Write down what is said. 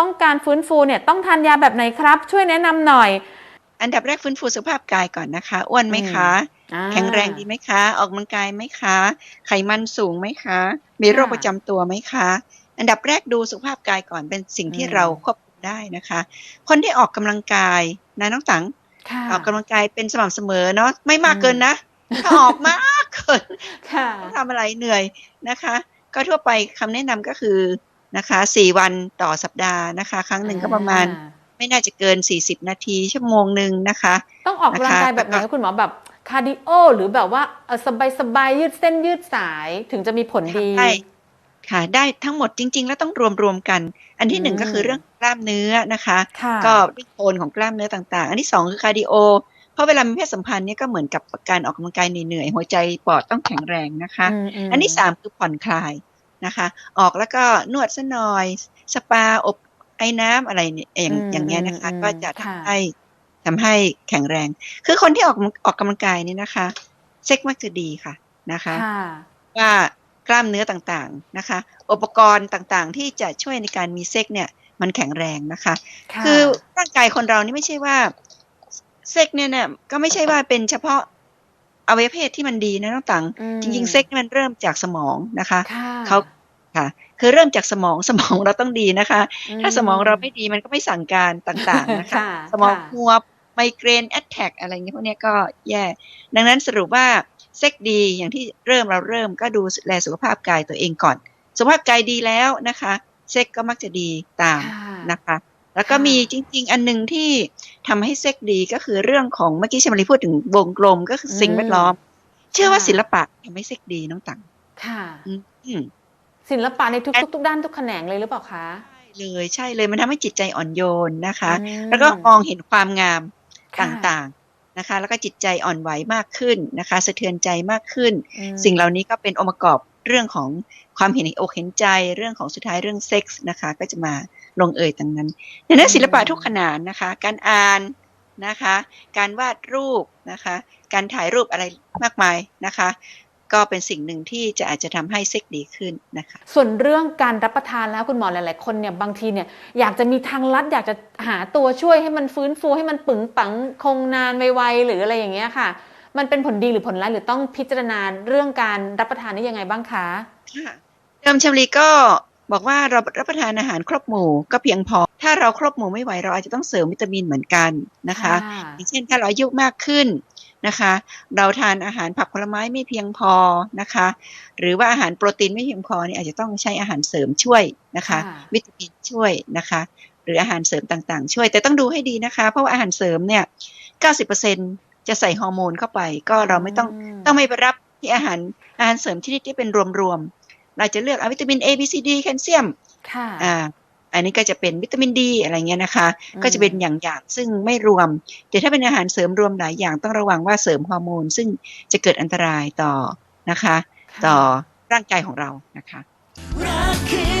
ต้องการฟื้นฟูเนี่ยต้องทานยาแบบไหนครับ ช่วยแนะนำหน่อย อันดับแรกฟื้นฟูสุขภาพกายก่อนนะคะ อ้วนไหมคะอ่าแข็งแรงดีไหมคะ ออกกำลังกายไหมคะ ไขมันสูงไหมคะ มีโรคค่ะประจำตัวไหมคะ อันดับแรกดูสุขภาพกายก่อนเป็นสิ่งที่อืมเราควบคุมได้นะคะ คนที่ออกกำลังกายนะน้องตังค่ะออกกำลังกายเป็นสม่ำเสมอเนาะไม่มากอืมเกินนะถ้าออกมากเกินค่ะต้องทำอะไรเหนื่อยนะคะ ก็ทั่วไปคำแนะนำก็คือ นะคะสี่วันต่อสัปดาห์นะคะ ครั้งหนึ่งก็ประมาณอ่ไม่น่าจะเกิน 40 นาทีชั่วโมงหนึ่งนะคะ ต้องออกกำลังกายแบบไหนนะคะคะคุณหมอแบบคาร์ดิโอหรือแบบว่าสบายสบายๆยืดเส้นยืดสายถึงจะมีผลดีได้ค่ะได้ทั้งหมดจริง ๆ แล้วต้องรวมรวมๆกัน อันที่หนึ่งอืมก็คือเรื่องกล้ามเนื้อนะคะค่ะก็เรื่องโคนของกล้ามเนื้อต่าง ๆ อันที่สองคือคาร์ดิโอเพราะเวลามีเพศสัมพันธ์เนี่ยก็เหมือนกับการออกกำลังกายเหนื่อยๆหัวใจปอดต้องแข็งแรงนะคะมมอันที่สามคือผ่อนคลาย นะคะ ออกแล้วก็นวดซะหน่อย สปาอบไอ้น้ำอะไรเนี่ยอย่างอืมอย่างเงี้ยนะคะอืมก็จะค่ะทำให้ทำให้แข็งแรง คือคนที่ออกออกกำลังกายนี่นะคะ เซ็กมักจะดีค่ะนะคะค่ะว่ากล้ามเนื้อต่างๆนะคะ อุปกรณ์ต่างๆ ที่จะช่วยในการมีเซ็กเนี่ย มันแข็งแรงนะคะค่ะคือร่างกายคนเรานี่ไม่ใช่ว่าเซ็กเนี่ยเนี่ยก็ไม่ใช่ว่าเป็นเฉพาะอวัยวะเพศที่มันดีนะน้องตังอืมจริงๆเซ็กนี่มันเริ่มจากสมองนะคะค่ะ เขาค่ะ คือเริ่มจากสมองสมองเราต้องดีนะคะ ถ้าสมองเราไม่ดีมันก็ไม่สั่งการต่างๆนะคะค่ะสมองค่ะหัวไมเกรนแอตแทกอะไรเงี้ยพวกเนี้ยก็แย่ ดังนั้นสรุปว่าเซ็กดีอย่างที่เริ่มเราเริ่มก็ดูแลสุขภาพกายตัวเองก่อน สุขภาพกายดีแล้วนะคะเซ็กก็มักจะดีตามค่ะนะคะ แล้วก็ค่ะมีจริง ๆ อันหนึ่งที่ทำให้เซ็กดีก็คือเรื่องของเมื่อกี้ชมรีพูดถึงวงกลมก็คือสิ่งอืมแวดล้อม เชื่อว่าค่ะศิลปะทำให้เซ็กดีน้องตัง ค่ะอืมศิลปะในทุกทุกทุกด้านทุกแขนงเลยหรือเปล่าคะใช่เลยใช่เลยมันทำให้จิตใจอ่อนโยนนะคะอืมแล้วก็มองเห็นความงามค่ะต่างๆนะคะ แล้วก็จิตใจอ่อนไหวมากขึ้นนะคะ สะเทือนใจมากขึ้นอืมสิ่งเหล่านี้ก็เป็นองค์ประกอบเรื่องของความเห็นอกเห็นใจเรื่องของสุดท้ายเรื่องเซ็กส์นะคะ ก็จะมาลงเอยตรงนั้นดังนั้นศิลปะทุกขนาดนะคะ การอ่านนะคะ การวาดรูปนะคะ การถ่ายรูปอะไรมากมายนะคะ ก็เป็นสิ่งหนึ่งที่จะอาจจะทำให้เซ็กดีขึ้นนะคะ ส่วนเรื่องการรับประทานแล้วคุณหมอหลาย ๆ คนเนี่ยบางทีเนี่ยอยากจะมีทางลัดอยากจะหาตัวช่วยให้มันฟื้นฟูให้มันปึงปังคงนานไวๆหรืออะไรอย่างเงี้ยค่ะ มันเป็นผลดีหรือผลร้ายหรือต้องพิจารณาเรื่องการรับประทานนี่ยังไงบ้างคะค่ะเดิมชมรีก็บอกว่าเรารับประทานอาหารครบหมู่ก็เพียงพอ ถ้าเราครบหมู่ไม่ไหวเราอาจจะต้องเสริมวิตามินเหมือนกันนะคะอย่างเช่นถ้าเราอายุมากขึ้น นะคะ เราทานอาหารผักผลไม้ไม่เพียงพอนะคะ หรือว่าอาหารโปรตีนไม่เพียงพอนี่อาจจะต้องใช้อาหารเสริมช่วยนะคะค่ะวิตามินช่วยนะคะ หรืออาหารเสริมต่างๆ ช่วย แต่ต้องดูให้ดีนะคะ เพราะว่าอาหารเสริมเนี่ย90%จะใส่ฮอร์โมนเข้าไป ก็เราไม่ต้องมต้องไม่ไปรับที่อาหารอาหารเสริมชนิดที่เป็นรวมๆเราจะเลือกเอาวิตามิน A B C D แคลเซียมค่ะอ่า อันนี้ก็จะเป็นวิตามินดีอะไรเงี้ยนะคะอืมก็จะเป็นอย่างๆซึ่งไม่รวม แต่ถ้าเป็นอาหารเสริมรวมหลายอย่างต้องระวังว่าเสริมฮอร์โมน ซึ่งจะเกิดอันตรายต่อนะคะค่ะต่อร่างกายของเรานะคะเรา